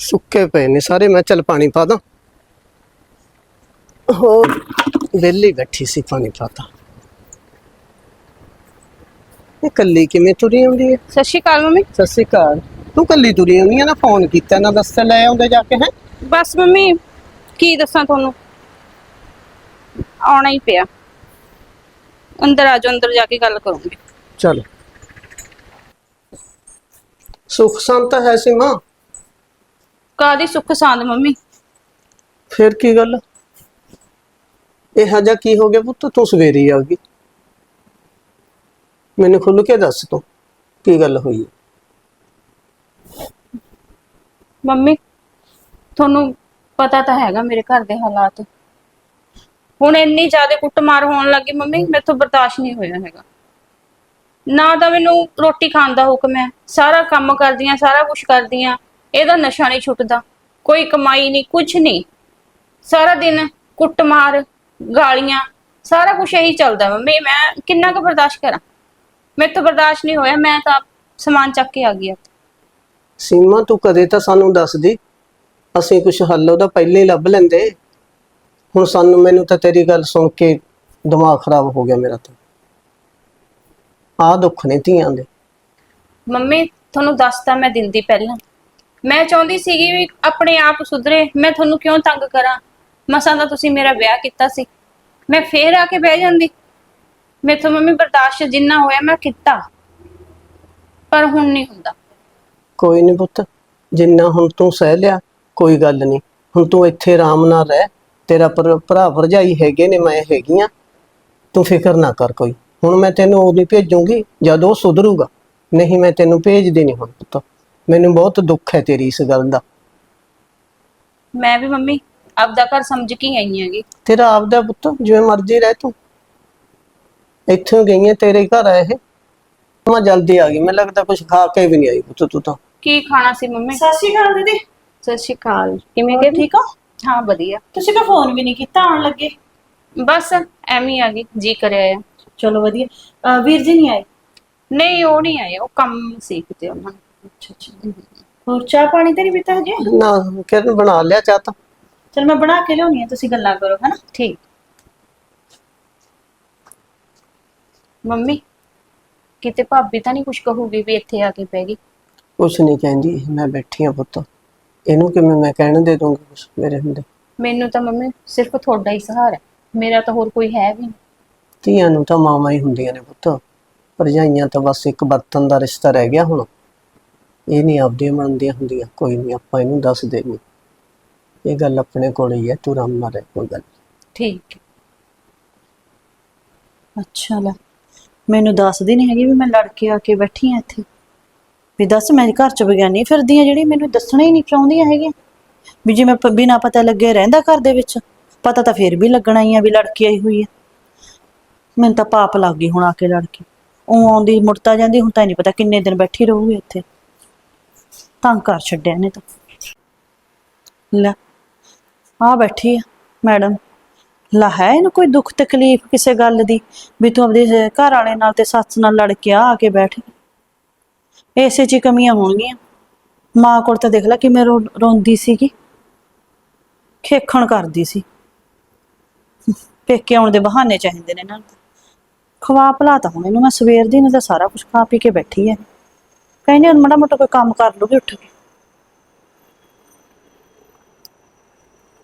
ਸੁੱਕੇ ਪਏ ਨੇ ਸਾਰੇ ਮੈਂ ਚੱਲ ਪਾਣੀ ਪਾ ਦਾਂ। ਹੋ ਵਿਹਲੀ ਬੈਠੀ ਸੀ ਪਾਣੀ ਪਾਤਾ ਇਹ ਕੱਲੀ ਕਿਵੇਂ ਤੁਰੀ ਆਉਂਦੀ ਹੈ ਸਤਿ ਸ਼੍ਰੀ ਅਕਾਲ ਮੰਮੀ। ਸਤਿ ਸ਼੍ਰੀ ਅਕਾਲ। ਤੂੰ ਕੱਲੀ ਤੁਰੀ ਆਉਂਦੀ ਹੈ ਨਾ ਫੋਨ ਕੀਤਾ ਨਾ ਦੱਸ ਲੈ ਆਉਂਦੇ ਜਾ ਕੇ ਹੈ? ਬਸ ਮੰਮੀ ਕੀ ਦੱਸਾਂ ਤੁਹਾਨੂੰ? ਆਉਣਾ ਹੀ ਪਿਆ। ਅੰਦਰ ਆ ਜਾਓ ਅੰਦਰ ਜਾ ਕੇ ਗੱਲ ਕਰੂੰਗੀ। ਚਲ। ਸੁਖ ਸੰਤ ਹੈ ਸੀ ਮਾਂ। ਕਾਦੀ ਸੁੱਖ ਸਾਂਦ ਮੰਮੀ? ਫਿਰ ਕੀ ਗੱਲ? ਇਹ ਹਜਾ ਕੀ ਹੋ ਗਿਆ ਪੁੱਤ? ਤੂੰ ਸਵੇਰੇ ਆ ਗਈ। ਮੈਨੂੰ ਖੁੱਲ ਕੇ ਦੱਸ ਤੂੰ ਕੀ ਗੱਲ ਹੋਈ ਮੰਮੀ ਤੁਹਾਨੂੰ ਪਤਾ ਤਾਂ ਹੈਗਾ ਮੇਰੇ ਘਰ ਦੇ ਹਾਲਾਤ। ਹੁਣ ਇੰਨੀ ਜ਼ਿਆਦਾ ਕੁੱਟਮਾਰ ਹੋਣ ਲੱਗੀ ਮੰਮੀ ਮੈਥੋਂ ਬਰਦਾਸ਼ਤ ਨਹੀਂ ਹੋਇਆ ਹੈਗਾ। ਨਾ ਤਾਂ ਮੈਨੂੰ ਰੋਟੀ ਖਾਣ ਦਾ ਹੁਕਮ ਹੈ। ਸਾਰਾ ਕੰਮ ਕਰਦੀਆਂ ਸਾਰਾ ਕੁਝ ਕਰਦੀਆਂ। ਇਹਦਾ ਨਸ਼ਾ ਨਹੀਂ ਛੁੱਟਦਾ ਕੋਈ ਕਮਾਈ ਨਹੀਂ ਕੁਝ ਨਹੀਂ। ਸਾਰਾ ਦਿਨ ਕੁੱਟਮਾਰ ਗਾਲੀਆਂ ਸਾਰਾ ਕੁਝ ਇਹੀ ਚੱਲਦਾ ਮੰਮੀ ਮੈਂ ਕਿੰਨਾ ਕੁ ਬਰਦਾਸ਼ਤ ਕਰਾਂ? ਮੇਰੇ ਤੋਂ ਬਰਦਾਸ਼ਤ ਨਹੀਂ ਹੋਇਆ ਮੈਂ ਤਾਂ ਸਮਾਨ ਚੱਕ ਕੇ ਆ ਗਈ ਇੱਥੇ। ਸੀਮਾ ਤੂੰ ਕਦੇ ਤਾਂ ਸਾਨੂੰ ਦੱਸ ਦੀ। ਅਸੀਂ ਕੁਝ ਹੱਲ ਉਹਦਾ ਪਹਿਲੇ ਹੀ ਲੱਭ ਲੈਂਦੇ। ਹੁਣ ਸਾਨੂੰ ਮੈਨੂੰ ਤਾਂ ਤੇਰੀ ਗੱਲ ਸੁਣ ਕੇ ਦਿਮਾਗ ਖਰਾਬ ਹੋ ਗਿਆ ਮੇਰਾ ਤਾਂ। ਆਹ ਦੁੱਖ ਨੇ ਧੀਆਂ ਦੇ। ਮੰਮੀ ਤੁਹਾਨੂੰ ਦੱਸਤਾ ਮੈਂ ਦਿੰਦੀ ਪਹਿਲਾਂ। ਮੈਂ ਚਾਹੁੰਦੀ ਸੀਗੀ ਵੀ ਆਪਣੇ ਆਪ ਸੁਧਰੇ, ਮੈਂ ਤੁਹਾਨੂੰ ਕਿਉਂ ਤੰਗ ਕਰਾਂ? ਮਸਾਂ ਦਾ ਤੁਸੀਂ ਮੇਰਾ ਵਿਆਹ ਕੀਤਾ ਸੀ। ਮੈਂ ਫੇਰ ਆ ਕੇ ਬਹਿ ਜਾਂਦੀ। ਮੇਥੋਂ ਮੰਮੀ ਬਰਦਾਸ਼ਤ ਜਿੰਨਾ ਹੋਇਆ ਮੈਂ ਕੀਤਾ। ਪਰ ਹੁਣ ਨਹੀਂ ਹੁੰਦਾ। ਕੋਈ ਨਹੀਂ ਪੁੱਤ, ਜਿੰਨਾ ਹੁਣ ਤੂੰ ਸਹਿ ਲਿਆ, ਕੋਈ ਗੱਲ ਨਹੀਂ ਹੁਣ ਤੂੰ ਇੱਥੇ ਆਰਾਮ ਨਾਲ ਰਹਿ। ਤੇਰਾ ਭਰ- ਭਰਾ ਭਰਜਾਈ ਹੈਗੇ ਨੇ, ਮੈਂ ਹੈਗੀ ਹੈਗੀਆਂ। ਤੂੰ ਫਿਕਰ ਨਾ ਕਰ ਕੋਈ। ਹੁਣ ਮੈਂ ਤੈਨੂੰ ਉਹਦੀ ਭੇਜੂੰਗੀ, ਜਦ ਉਹ ਸੁਧਰੂਗਾ। ਨਹੀਂ, ਮੈਂ ਤੈਨੂੰ ਭੇਜਦੀ ਨਹੀਂ ਹੁਣ ਪੁੱਤ। ਮੈਨੂੰ ਬਹੁਤ ਦੁੱਖ ਹੈ ਤੇਰੀ ਇਸ ਗੱਲ ਦਾ। ਮੈਂ ਵੀ ਮੰਮੀ ਆਪਦਾ ਘਰ ਸਮਝ ਕੇ ਹੀ ਆਈ ਹੈਗੀ। ਤੇਰਾ ਆਪਦਾ ਪੁੱਤ ਜਿਵੇਂ ਮਰਜ਼ੀ ਰਹਿ ਤੂੰ। ਇੱਥੋਂ ਗਈਆਂ ਤੇਰੇ ਘਰ ਆਏ ਇਹ। ਮੈਂ ਜਲਦੀ ਆ ਗਈ ਮੈਨੂੰ ਲੱਗਦਾ ਕੁਝ ਖਾ ਕੇ ਵੀ ਨਹੀਂ ਆਈ ਪੁੱਤ ਤੂੰ ਤਾਂ। ਕੀ ਖਾਣਾ ਸੀ ਮੰਮੀ? ਸਤਿ ਸ਼੍ਰੀ ਅਕਾਲ ਦੀਦੀ। ਸਤਿ ਸ਼੍ਰੀ ਅਕਾਲ। ਕਿਵੇਂ ਹੋਰ ਗਏ ਠੀਕ ਹੋ? ਹਾਂ ਵਧੀਆ। ਤੁਸੀਂ ਤਾਂ ਫੋਨ ਵੀ ਨਹੀਂ ਕੀਤਾ ਆਉਣ ਲੱਗੇ। ਬਸ ਐਵੇਂ ਹੀ ਆ ਗਈ ਜੀ ਕਰਿਆ ਆ। ਚਲੋ ਵਧੀਆ। ਅਹ ਵੀਰ ਜੀ ਨਹੀਂ ਆਏ? ਨਹੀਂ ਉਹ ਨਹੀਂ ਆਏ ਉਹ ਕੰਮ ਸੀ ਕਿਤੇ ਉਹਨਾਂ ਨੂੰ। ਅੱਛਾ ਅੱਛਾ। ਹੋਰ ਚਾਹ ਪਾਣੀ ਤੇ ਨਹੀਂ ਪੀਤਾ ਹਜੇ? ਨਾ ਕਿਰਨ ਬਣਾ ਲਿਆ ਚਾਹ ਤਾਂ। ਚਲ ਮੈਂ ਬਣਾ ਕੇ ਲਿਆਉਣੀ ਆ ਤੁਸੀਂ ਗੱਲਾਂ ਕਰੋ ਹਨਾ? ਠੀਕ। ਮੰਮੀ ਕਿਤੇ ਭਾਬੀ ਤਾਂ ਨਹੀਂ ਕੁਝ ਕਹੂਗੀ ਵੀ ਇੱਥੇ ਆ ਕੇ ਪੈ ਗਈ? ਕੁਛ ਨਹੀਂ ਕਹਿੰਦੀ ਮੈਂ ਬੈਠੀ ਆ ਪੁੱਤ। ਇਹਨੂੰ ਕਿਵੇਂ ਮੈਂ ਕਹਿਣ ਦੇ ਦੂੰਗੀ ਕੁਛ ਮੇਰੇ ਹੁੰਦੇ? ਮੈਨੂੰ ਤਾਂ ਮੰਮੀ ਸਿਰਫ ਤੁਹਾਡਾ ਹੀ ਸਹਾਰਾ ਹੈ। ਮੇਰਾ ਤਾਂ ਹੋਰ ਕੋਈ ਹੈ ਵੀ ਨਹੀਂ। ਧੀਆਂ ਨੂੰ ਤਾਂ ਮਾਵਾਂ ਹੀ ਹੁੰਦੀਆਂ ਨੇ ਪੁੱਤ। ਭਰਜਾਈਆਂ ਤਾਂ ਬਸ ਇੱਕ ਬਰਤਨ ਦਾ ਰਿਸ਼ਤਾ ਰਹਿ ਗਿਆ ਹੁਣ। ਇਹ ਨਹੀਂ ਆਪਦੀਆਂ ਮੰਨਦੀਆਂ ਹੁੰਦੀਆਂ, ਕੋਈ ਨਹੀਂ, ਆਪਾਂ ਇਹਨੂੰ ਦੱਸ ਦੇਣੀ। ਇਹ ਗੱਲ ਆਪਣੇ ਕੋਲ ਹੀ ਹੈ, ਤੂੰ ਆਰਾਮ ਨਾਲ ਰਹਿ, ਕੋਈ ਗੱਲ ਠੀਕ ਹੈ। ਅੱਛਾ ਲੈ, ਮੈਨੂੰ ਦੱਸਦੀ ਨਹੀਂ ਹੈਗੀ ਵੀ ਮੈਂ ਲੜ ਕੇ ਆ ਕੇ ਬੈਠੀ ਆ ਇੱਥੇ। ਵੀ ਦੱਸ, ਮੈਂ ਘਰ ਚ ਬਗਿਆਨੀ ਫਿਰਦੀ ਆ ਜਿਹੜੀ, ਮੈਨੂੰ ਦੱਸਣਾ ਹੀ ਨਹੀਂ ਚਾਹੁੰਦੀਆਂ ਹੈਗੀਆਂ। ਵੀ ਜੇ ਮੈਂ ਪ- ਬਿਨਾਂ ਪਤਾ ਲੱਗੇ ਰਹਿੰਦਾ ਘਰ ਦੇ ਵਿੱਚ, ਪਤਾ ਤਾਂ ਫੇਰ ਵੀ ਲੱਗਣਾ ਹੀ ਆ ਵੀ ਲੜਕੀ ਆਈ ਹੋਈ ਆ। ਮੈਨੂੰ ਤਾਂ ਪਾਪ ਲੱਗ ਗਈ ਹੁਣ ਆ ਕੇ ਲੜ ਕੇ ਉਹ ਆਉਂਦੀ, ਮੁੜਤਾ ਜਾਂਦੀ, ਹੁਣ ਤਾਂ ਨਹੀਂ ਪਤਾ ਕਿੰਨੇ ਦਿਨ ਬੈਠੀ ਰਹੂਗੀ ਇੱਥੇ। ਤੰਗ ਕਰ ਛੱਡਿਆ ਨੇ ਤਾਂ। ਲੈ ਆ ਬੈਠੀ ਆ, ਮੈਡਮ। ਲਾ, ਹੈ ਇਹਨੂੰ ਕੋਈ ਦੁੱਖ ਤਕਲੀਫ ਕਿਸੇ ਗੱਲ ਦੀ ਵੀ ਤੂੰ ਆਪਣੇ ਘਰ ਵਾਲੇ ਨਾਲ ਤੇ ਸੱਸ ਨਾਲ ਲੜ ਕੇ ਆ ਕੇ ਬੈਠ। ਗਈ ਐਸੇ ਚ ਕਮੀਆਂ ਹੋਣਗੀਆਂ। ਮਾਂ ਕੋਲ ਤਾਂ ਦੇਖ ਲੈ ਕਿਵੇਂ ਰੋ- ਰੋਂਦੀ ਸੀਗੀ। ਖੇਖਣ ਕਰਦੀ ਸੀ। ਪੇਕੇ ਆਉਣ ਦੇ ਬਹਾਨੇ ਚਾਹੀਦੇ ਨੇ ਇਹਨਾਂ ਨੂੰ। ਖਵਾ ਭਲਾ ਤਾਂ ਹੁਣ ਇਹਨੂੰ ਮੈਂ ਸਵੇਰ ਦੀ ਨੇ ਤਾਂ ਸਾਰਾ ਕੁਝ ਖਾ ਪੀ ਕੇ ਬੈਠੀ ਐ ਕਹਿੰਦੇ ਹੁਣ ਮਾੜਾ ਮੋਟਾ ਕੋਈ ਕੰਮ ਕਰ ਲੂਗੀ ਉੱਠ ਕੇ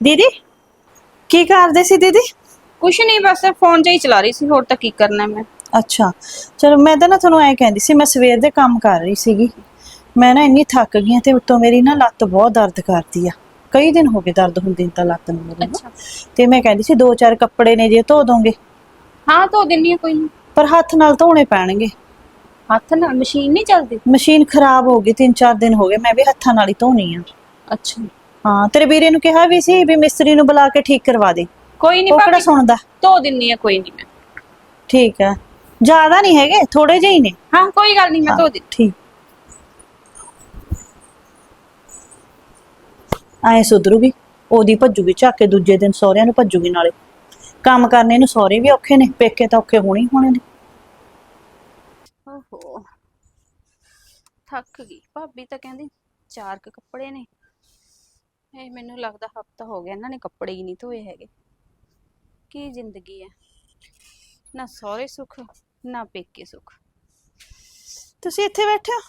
ਦੀਦੀ ਕੀ ਕਰਦੇ ਸੀ ਦੀਦੀ ਕੁਛ ਨਹੀਂ ਬਸ ਫੋਨ ਜਿਹਾ ਹੀ ਚਲਾ ਰਹੀ ਸੀ ਹੋਰ ਤਾਂ ਕੀ ਕਰਨਾ ਮੈਂ ਅੱਛਾ ਚਲੋ ਮੈਂ ਤਾਂ ਨਾ ਤੁਹਾਨੂੰ ਐ ਕਹਿੰਦੀ ਸੀ ਮੈਂ ਸਵੇਰ ਦੇ ਕੰਮ ਕਰ ਰਹੀ ਸੀਗੀ ਮੈਂ ਨਾ ਇੰਨੀ ਥੱਕ ਗਈ ਹਾਂ ਤੇ ਉੱਤੋਂ ਮੇਰੀ ਨਾ ਲੱਤ ਬਹੁਤ ਦਰਦ ਕਰਦੀ ਆ ਕਈ ਦਿਨ ਹੋ ਗਏ ਦਰਦ ਹੁੰਦੀ ਨੂੰ ਤਾਂ ਲੱਤ ਨੂੰ ਮੇਰੀ ਨਾ। ਅੱਛਾ ਤੇ ਮੈਂ ਕਹਿੰਦੀ ਸੀ ਦੋ ਚਾਰ ਕੱਪੜੇ ਨੇ ਜੇ ਧੋ ਦੋਗੇ ਹਾਂ ਧੋ ਦਿੰਨੀ ਆ ਕੋਈ ਨਹੀਂ ਪਰ ਹੱਥ ਨਾਲ ਧੋਣੇ ਪੈਣਗੇ ਹੱਥ ਨਾਲ ਮਸ਼ੀਨ ਨਹੀਂ ਚੱਲਦੀ? ਮਸ਼ੀਨ ਖਰਾਬ ਹੋ ਗਈ ਤਿੰਨ ਚਾਰ ਦਿਨ ਹੋ ਗਏ ਮੈਂ ਵੀ ਹੱਥਾਂ ਨਾਲ ਹੀ ਧੋਣੀ ਆ। ਅੱਛਾ। ਹਾਂ ਤੇਰੇ ਵੀਰੇ ਨੂੰ ਕਿਹਾ ਵੀ ਸੀ ਵੀ ਮਿਸਤਰੀ ਨੂੰ ਬੁਲਾ ਕੇ ਠੀਕ ਕਰਵਾ ਦੇ। ਕੋਈ ਨਹੀਂ ਉਹ ਕਿਹੜਾ ਭਾਬੀ ਸੁਣਦਾ? ਧੋ ਦਿੰਨੀ ਆ ਕੋਈ ਨਹੀਂ ਮੈਂ। ਠੀਕ ਹੈ ਜ਼ਿਆਦਾ ਨਹੀਂ ਹੈਗੇ ਥੋੜੇ ਜਿਹੇ ਹੀ ਨੇ। ਹਾਂ ਕੋਈ ਗੱਲ ਨਹੀਂ ਮੈਂ ਧੋ ਦਿੰਦੀ ਠੀਕ। ਐ ਸੁਧਰੂਗੀ ਉਹਦੀ ਭੱਜੂਗੀ ਝਾਕੇ ਦੂਜੇ ਦਿਨ ਸਹੁਰਿਆਂ ਨੂੰ ਭੱਜੂਗੀ ਨਾਲੇ। ਕੰਮ ਕਰਨੇ ਨੂੰ ਸਹੁਰੇ ਵੀ ਔਖੇ ਨੇ ਪੇਕੇ ਤਾਂ ਔਖੇ ਹੋਣੇ ਹੀ ਹੋਣੇ ਨੇ। ਓਹੋ। ਥੱਕ ਗਈ। ਭਾਬੀ ਤਾਂ ਕਹਿੰਦੀ ਚਾਰ ਕੁ ਕੱਪੜੇ ਨੇ। ਇਹ ਮੈਨੂੰ ਲੱਗਦਾ ਹਫਤਾ ਹੋ ਗਿਆ ਇਹਨਾਂ ਨੇ ਕੱਪੜੇ ਹੀ ਨਹੀਂ ਧੋਏ ਹੈਗੇ। ਕੀ ਜ਼ਿੰਦਗੀ ਹੈ। ਨਾ ਸਹੁਰੇ ਸੁੱਖ ਨਾ ਪੇਕੇ ਸੁੱਖ। ਤੁਸੀਂ ਇੱਥੇ ਬੈਠੇ ਹੋ?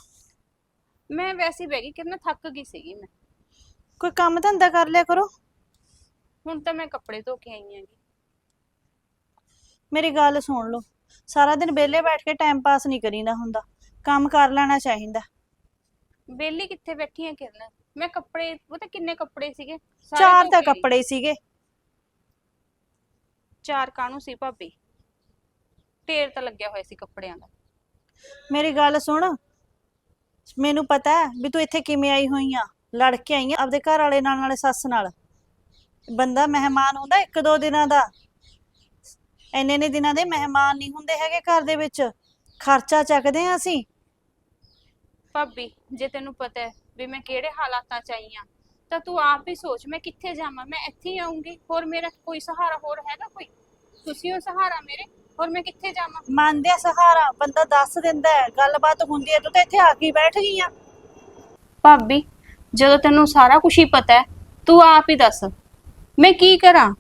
ਮੈਂ ਵੈਸੇ ਹੀ ਬਹਿ ਗਈ ਕਿੰਨਾ ਥੱਕ ਗਈ ਸੀਗੀ ਮੈਂ। ਕੋਈ ਕੰਮ ਧੰਦਾ ਕਰ ਲਿਆ ਕਰੋ। ਹੁਣ ਤਾਂ ਮੈਂ ਕੱਪੜੇ ਧੋ ਕੇ ਆਈ ਆਂਗੀ ਮੇਰੀ ਗੱਲ ਸੁਣ ਲਓ। ਸਾਰਾ ਦਿਨ ਵਿਹਲੇ ਬੈਠ ਕੇ ਟਾਈਮ ਪਾਸ ਨਹੀਂ ਕਰੀਦਾ ਹੁੰਦਾ ਕੰਮ ਕਰ ਲੈਣਾ ਚਾਹੀਦਾ। ਬੇਲੀ ਕਿੱਥੇ ਬੈਠੀ ਆ ਕਿਰਨ? ਮੈਂ ਕੱਪੜੇ ਉਹ ਤਾਂ ਕਿੰਨੇ ਕੱਪੜੇ ਸੀਗੇ? ਸਾਰੇ ਚਾਰ ਧੋ ਤਾਂ ਕੇ ਆਈ। ਕੱਪੜੇ ਸੀਗੇ। ਚਾਰ ਕਾਹਨੂੰ ਸੀ ਭਾਬੀ? ਢੇਰ ਤਾਂ ਲੱਗਿਆ ਹੋਇਆ ਸੀ ਕੱਪੜਿਆਂ ਦਾ। ਮੇਰੀ ਗੱਲ ਸੁਣ। ਮੈਨੂੰ ਪਤਾ ਹੈ ਵੀ ਤੂੰ ਇੱਥੇ ਕਿਵੇਂ ਆਈ ਹੋਈ ਆ। ਲੜ ਕੇ ਆਈ ਆ ਆਪਦੇ ਘਰ ਵਾਲੇ ਨਾਲ ਨਾਲੇ ਸੱਸ ਨਾਲ। ਬੰਦਾ ਮਹਿਮਾਨ ਹੁੰਦਾ ਇੱਕ ਦੋ ਦਿਨਾਂ ਦਾ। ਇੰਨੇ ਨੇ ਦਿਨਾਂ ਦੇ ਮਹਿਮਾਨ ਨਹੀਂ ਹੁੰਦੇ ਹੈਗੇ ਘਰ ਦੇ ਵਿੱਚ। ਖਰਚਾ ਚੱਕਦੇ ਆ ਅਸੀਂ। ਭਾਬੀ ਜੇ ਤੈਨੂੰ ਪਤਾ ਹੈ ਵੀ ਮੈਂ ਕਿਹੜੇ ਹਾਲਾਤਾਂ ਚ ਆਈ ਆ ਤਾਂ ਤੂੰ ਆਪ ਹੀ ਸੋਚ ਮੈਂ ਕਿੱਥੇ ਜਾਵਾਂ? ਮੈਂ ਇੱਥੇ ਹੀ ਆਉਂਗੀ ਹੋਰ ਮੇਰਾ ਕੋਈ ਸਹਾਰਾ ਹੋਰ ਹੈਗਾ ਕੋਈ? ਤੁਸੀਂ ਹੋ ਸਹਾਰਾ ਮੇਰੇ? ਹੋਰ ਮੈਂ ਕਿੱਥੇ ਜਾਵਾਂ? ਮੰਨਦੇ ਆ ਸਹਾਰਾ ਬੰਦਾ ਦੱਸ ਦਿੰਦਾ ਹੈ ਗੱਲਬਾਤ ਹੁੰਦੀ ਹੈ। ਤੂੰ ਤਾਂ ਇੱਥੇ ਆ ਕੇ ਹੀ ਬੈਠ ਗਈ ਆ। ਭਾਬੀ ਜਦੋਂ ਤੈਨੂੰ ਸਾਰਾ ਕੁਝ ਹੀ ਪਤਾ ਹੈ ਤੂੰ ਆਪ ਹੀ ਦੱਸ। ਮੈਂ ਕੀ ਕਰਾਂ?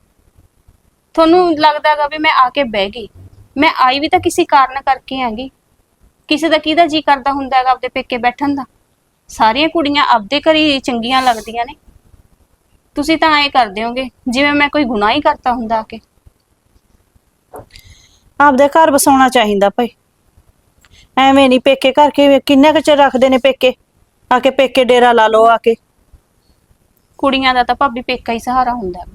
ਤੁਹਾਨੂੰ ਲੱਗਦਾਗਾ ਵੀ ਮੈਂ ਆ ਕੇ ਬਹਿ ਗਈ। ਮੈਂ ਆਈ ਵੀ ਤਾਂ ਕਿਸੇ ਕਾਰਨ ਕਰਕੇ ਆਂਗੀ ਕਿਸੇ ਦਾ ਕਿਹਦਾ ਜੀ ਕਰਦਾ ਹੁੰਦਾ ਹੈਗਾ ਆਪਦੇ ਪੇਕੇ ਬੈਠਣ ਦਾ? ਸਾਰੀਆਂ ਕੁੜੀਆਂ ਆਪਦੇ ਘਰ ਹੀ ਚੰਗੀਆਂ ਲੱਗਦੀਆਂ ਨੇ। ਤੁਸੀਂ ਤਾਂ ਐਂ ਕਰਦੇ ਹੋਗੇ ਜਿਵੇਂ ਮੈਂ ਕੋਈ ਗੁਨਾਹ ਹੀ ਕਰਤਾ ਹੁੰਦਾ ਆ ਕੇ। ਆਪਦੇ ਘਰ ਬਸਾਉਣਾ ਚਾਹੀਦਾ ਭਾਈ। ਐਵੇਂ ਨਹੀਂ ਪੇਕੇ ਘਰ ਕੇ ਕਿੰਨੇ ਕੁ ਚਿਰ ਰੱਖਦੇ ਨੇ ਪੇਕੇ? ਆ ਕੇ ਪੇਕੇ ਡੇਰਾ ਲਾ ਲਓ ਆ ਕੇ। ਕੁੜੀਆਂ ਦਾ ਤਾਂ ਭਾਬੀ ਪੇਕਾ ਹੀ ਸਹਾਰਾ ਹੁੰਦਾ। ਹੈ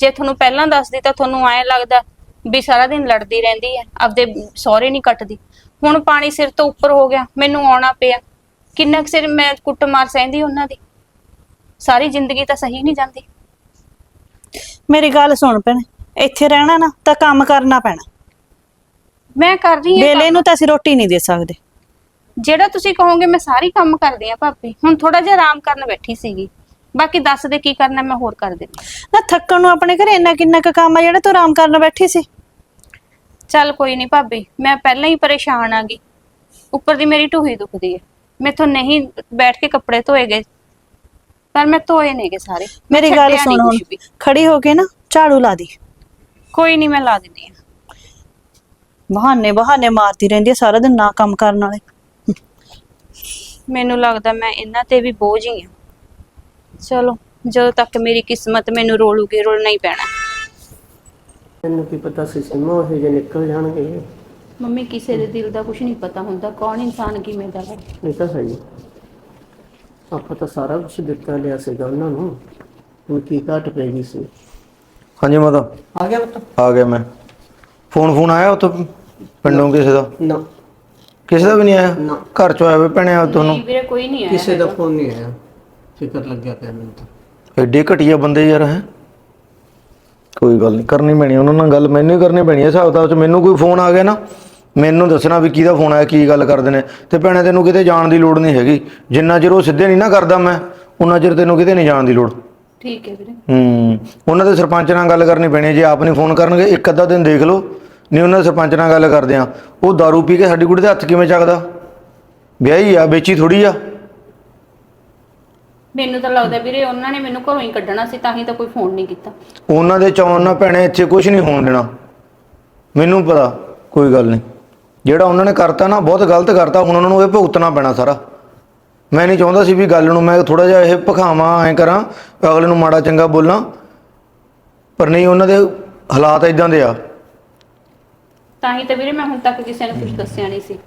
ਜੇ ਤੁਹਾਨੂੰ ਪਹਿਲਾਂ ਦੱਸਦੀ ਤਾਂ ਤੁਹਾਨੂੰ ਐਂ ਲੱਗਦਾ ਵੀ ਸਾਰਾ ਦਿਨ ਲੜਦੀ ਰਹਿੰਦੀ ਹੈ ਆਪਦੇ ਸਹੁਰੇ ਨਹੀਂ ਕੱਟਦੀ। ਹੁਣ ਪਾਣੀ ਸਿਰ ਤੋਂ ਉੱਪਰ ਹੋ ਗਿਆ ਮੈਨੂੰ ਆਉਣਾ ਪਿਆ। ਕਿੰਨਾ ਕੁ ਸਿਰ ਮੈਂ ਕੁੱਟਮਾਰ ਸਹਿੰਦੀ ਉਹਨਾਂ ਦੀ? ਸਾਰੀ ਜ਼ਿੰਦਗੀ ਤਾਂ ਸਹੀ ਨਹੀਂ ਜਾਂਦੀ। ਮੇਰੀ ਗੱਲ ਸੁਣ ਭੈਣ ਇੱਥੇ ਰਹਿਣਾ ਨਾ ਤਾਂ ਕੰਮ ਕਰਨਾ ਪੈਣਾ। ਮੈਂ ਕਰ ਰਹੀ ਹਾਂ ਵੇਲੇ ਨੂੰ ਤਾਂ ਅਸੀਂ ਰੋਟੀ ਨਹੀਂ ਦੇ ਸਕਦੇ। ਜਿਹੜਾ ਤੁਸੀਂ ਕਹੋਗੇ ਮੈਂ ਸਾਰੀ ਕੰਮ ਕਰਦੀ ਆ ਭਾਬੀ। ਹੁਣ ਥੋੜਾ ਜਿਹਾ ਆਰਾਮ ਕਰਨ ਬੈਠੀ ਸੀਗੀ। ਬਾਕੀ ਦੱਸ ਦੇ ਕੀ ਕਰਨਾ ਮੈਂ ਹੋਰ ਕਰ ਦਿੰਦੀ ਨਾ ਥੱਕਣ ਨੂੰ ਆਪਣੇ ਘਰੇ ਇੰਨਾ ਕਿੰਨਾ ਕੁ ਕੰਮ ਆ ਜਿਹੜਾ ਤੂੰ ਆਰਾਮ ਕਰਨ ਬੈਠੀ ਸੀ? ਚੱਲ ਕੋਈ ਨਹੀਂ ਭਾਬੀ ਮੈਂ ਪਹਿਲਾਂ ਹੀ ਪਰੇਸ਼ਾਨ ਆ ਗਈ। ਉੱਪਰ ਦੀ ਮੇਰੀ ਢੂਹੀ ਦੁਖਦੀ ਹੈ। ਮੈਥੋਂ ਨਹੀਂ ਬੈਠ ਕੇ ਕੱਪੜੇ ਧੋਏ ਗਏ ਪਰ ਮੈਂ ਧੋਏ ਨੇਗੇ ਸਾਰੇ। ਮੇਰੀ ਗੱਲ ਛੱਡਿਆ ਨੀ ਸੁਣ ਹੁਣ। ਕੁਛ ਵੀ। ਖੜੀ ਹੋ ਕੇ ਨਾ ਝਾੜੂ ਲਾ ਦੀ। ਕੋਈ ਨਹੀਂ ਮੈਂ ਲਾ ਦਿੰਦੀ ਆ ਬਹਾਨੇ ਬਹਾਨੇ ਮਾਰਦੀ ਰਹਿੰਦੀ ਆ ਸਾਰਾ ਦਿਨ ਨਾ ਕੰਮ ਕਰਨ ਵਾਲੇ। ਮੈਨੂੰ ਲੱਗਦਾ ਮੈਂ ਇਹਨਾਂ ਤੇ ਵੀ ਬੋਝ ਹੀ ਆ ਚਲੋ ਜਦੋਂ ਤੱਕ ਮੇਰੀ ਕਿਸਮਤ ਮੈਨੂੰ ਰੋਲੂਗੀ ਰੋਲਣਾ ਹੀ ਪੈਣਾ। ਤੈਨੂੰ ਕੀ ਪਤਾ ਸੀ ਸਿਮਾ ਉਹ ਜੇ ਨਿਕਲ ਜਾਣਗੇ। ਮੰਮੀ ਕਿਸੇ ਦੇ ਦਿਲ ਦਾ ਕੁਝ ਨਹੀਂ ਪਤਾ ਹੁੰਦਾ ਕੌਣ ਇਨਸਾਨ ਕਿਵੇਂ ਦਾ ਹੈ। ਇਹ ਤਾਂ ਸਹੀ ਆਪਾਂ ਤਾਂ ਸਾਰਾ ਕੁਝ ਦਿੱਤਾ ਲਿਆ ਸੀਗਾ ਉਹਨਾਂ ਨੂੰ। ਹੁਣ ਕੀ ਘਟ ਪੈ ਗਈ ਸੀ। ਹਾਂਜੀ ਮਾਤਾ। ਆ ਗਿਆ ਪੁੱਤ। ਆ ਗਿਆ ਮੈਂ। ਫੋਨ ਫੋਨ ਆਇਆ ਉੱਥੋਂ? ਪਿੰਡੋਂ ਕਿਸੇ ਦਾ? ਨਾ। ਕਿਸੇ ਦਾ ਵੀ ਨਹੀਂ ਆਇਆ? ਨਾ। ਘਰ ਚੋਂ ਆਇਆ ਵੇ ਭੈਣਿਆ ਤੁਹਾਨੂੰ ਨਹੀਂ ਵੀਰੇ ਕੋਈ ਨਹੀਂ ਆਇਆ ਕਿਸੇ ਦਾ ਫੋਨ ਨਹੀਂ ਆਇਆ। ਫਿਕਰ ਲੱਗਿਆ ਪਿਆ ਮੈਨੂੰ ਤਾਂ। ਐਡੇ ਘਟੀਆ ਬੰਦੇ ਯਾਰ ਹੈ। ਕੋਈ ਗੱਲ ਨਹੀਂ ਕਰਨੀ ਪੈਣੀ ਉਹਨਾਂ ਨਾਲ ਗੱਲ ਮੈਨੂੰ ਹੀ ਕਰਨੀ ਪੈਣੀ ਹੈ ਹਿਸਾਬ ਦਾ ਮੈਨੂੰ ਕੋਈ ਫੋਨ ਆ ਗਿਆ ਨਾ ਮੈਨੂੰ ਦੱਸਣਾ ਵੀ ਕਿਹਦਾ ਫੋਨ ਆਇਆ ਕੀ ਗੱਲ ਕਰਦੇ ਨੇ। ਤੇ ਭੈਣੇ ਤੈਨੂੰ ਕਿਤੇ ਜਾਣ ਦੀ ਲੋੜ ਨਹੀਂ ਹੈਗੀ। ਜਿੰਨਾ ਚਿਰ ਉਹ ਸਿੱਧੇ ਨਹੀਂ ਨਾ ਕਰਦਾ ਮੈਂ ਉਹਨਾਂ ਚਿਰ ਤੈਨੂੰ ਕਿਤੇ ਨਹੀਂ ਜਾਣ ਦੀ ਲੋੜ। ਠੀਕ ਹੈ ਵੀਰੇ। ਹੂੰ ਉਹਨਾਂ ਦੇ ਸਰਪੰਚ ਨਾਲ ਗੱਲ ਕਰਨੀ ਪੈਣੀ ਹੈ। ਜੇ ਆਪ ਨਹੀਂ ਫੋਨ ਕਰਨਗੇ ਇੱਕ ਅੱਧਾ ਦਿਨ ਦੇਖ ਲਓ। ਨਹੀਂ ਉਹਨਾਂ ਦੇ ਸਰਪੰਚ ਨਾਲ ਗੱਲ ਕਰਦੇ ਆ। ਉਹ दारू ਪੀ ਕੇ ਸਾਡੀ ਕੁੜੀ ਦੇ ਹੱਥ ਕਿਵੇਂ ਚੱਕਦਾ? ਵਿਆਹੀ ਆ ਵੇਚੀ ਥੋੜੀ ਆ। ਮੈਨੂੰ ਤਾਂ ਲੱਗਦਾ ਵੀਰੇ ਉਹਨਾਂ ਨੇ ਮੈਨੂੰ ਘਰੋਂ ਹੀ ਕੱਢਣਾ ਸੀ ਤਾਂ ਹੀ ਤਾਂ ਕੋਈ ਫੋਨ ਨਹੀਂ ਕੀਤਾ। ਉਹਨਾਂ ਦੇ ਚਾਉਣ ਨਾਲ ਭੈਣੇ ਇੱਥੇ ਕੁਝ ਨਹੀਂ ਹੋਣ ਦੇਣਾ। ਮੈਨੂੰ ਪਤਾ ਕੋਈ ਗੱਲ ਨਹੀਂ। ਜਿਹੜਾ ਉਹਨਾਂ ਨੇ ਕਰਤਾ ਨਾ ਬਹੁਤ ਗਲਤ ਕਰਤਾ ਹੁਣ ਉਹਨਾਂ ਨੂੰ ਇਹ ਭੁਗਤਣਾ ਪੈਣਾ ਸਾਰਾ। ਮੈਂ ਨਹੀਂ ਚਾਹੁੰਦਾ ਸੀ ਵੀ ਗੱਲ ਨੂੰ ਮੈਂ ਥੋੜਾ ਜਿਹਾ ਇਹ ਭਖਾਵਾਂ ਐ ਕਰਾਂ ਅਗਲੇ ਨੂੰ ਮਾੜਾ ਚੰਗਾ ਬੋਲਾਂ। ਪਰ ਨਹੀਂ ਉਹਨਾਂ ਦੇ ਹਾਲਾਤ ਇਦਾਂ ਦੇ ਆ। ਤਾਂ ਹੀ ਤਾਂ ਵੀਰੇ ਮੈਂ ਹੁਣ ਤੱਕ ਕਿਸੇ ਨੂੰ ਕੁਝ ਦੱਸਿਆ ਨਹੀਂ ਸੀ।